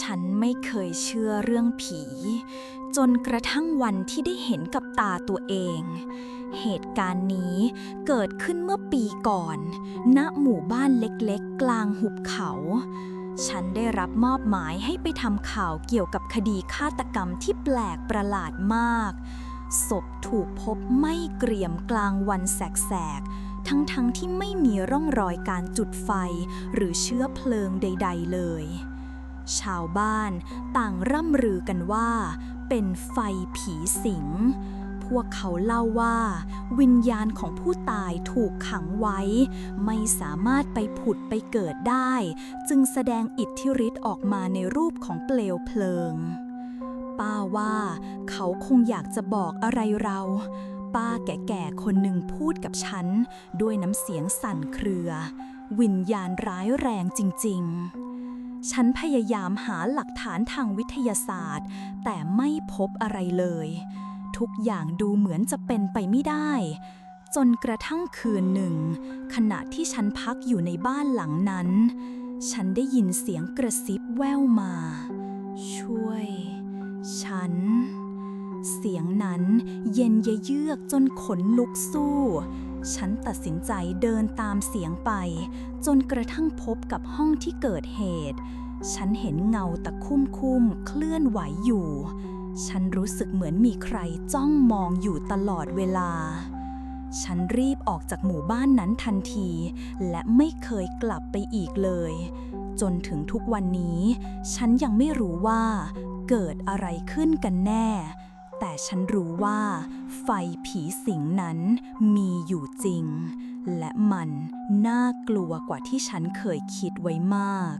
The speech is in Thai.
ฉันไม่เคยเชื่อเรื่องผี จนกระทั่งวันที่ได้เห็นกับตาตัวเอง เหตุการณ์นี้เกิดขึ้นเมื่อปีก่อน ณหมู่บ้านเล็กๆ กลางหุบเขา ฉันได้รับมอบหมายให้ไปทำข่าวเกี่ยวกับคดีฆาตกรรมที่แปลกประหลาดมาก ศพถูกพบไม่เกรียมกลางวันแสกๆ ทั้งๆทที่ไม่มีร่องรอยการจุดไฟหรือเชื้อเพลิงใด ๆ เลย ชาวบ้านต่างร่ำลือกันว่า เป็นไฟผีสิง พวกเขาเล่าว่า วิญญาณของผู้ตายถูกขังไว้ ไม่สามารถไปผุดไปเกิดได้ จึงแสดงอิทธิฤทธิ์ออกมาในรูปของเปลวเพลิง ป้าว่า เขาคงอยากจะบอกอะไรเราป้าแก่ๆ คนหนึ่งพูดกับฉัน ด้วยน้ำเสียงสั่นเครือ วิญญาณร้ายแรงจริง ๆ ฉันพยายามหาหลักฐานทางวิทยาศาสตร์ แต่ไม่พบอะไรเลย ทุกอย่างดูเหมือนจะเป็นไปไม่ได้ จนกระทั่งคืนหนึ่ง ขณะที่ฉันพักอยู่ในบ้านหลังนั้น ฉันได้ยินเสียงกระซิบแว่วมา ช่วย ฉัน เสียงนั้นเย็นยเยือกจนขนลุกสู้ ฉันตัดสินใจเดินตามเสียงไป จนกระทั่งพบกับห้องที่เกิดเหตุ ฉันเห็นเงาตะคุ่มคุมเคลื่อนไหวอยู่ ฉันรู้สึกเหมือนมีใครจ้องมองอยู่ตลอดเวลา ฉันรีบออกจากหมู่บ้านนั้นทันที และไม่เคยกลับไปอีกเลย จนถึงทุกวันนี้ ฉันยังไม่รู้ว่าเกิดอะไรขึ้นกันแน่ แต่ฉันรู้ว่าไฟผีสิงนั้นมีอยู่จริง และมันน่ากลัวกว่าที่ฉันเคยคิดไว้มาก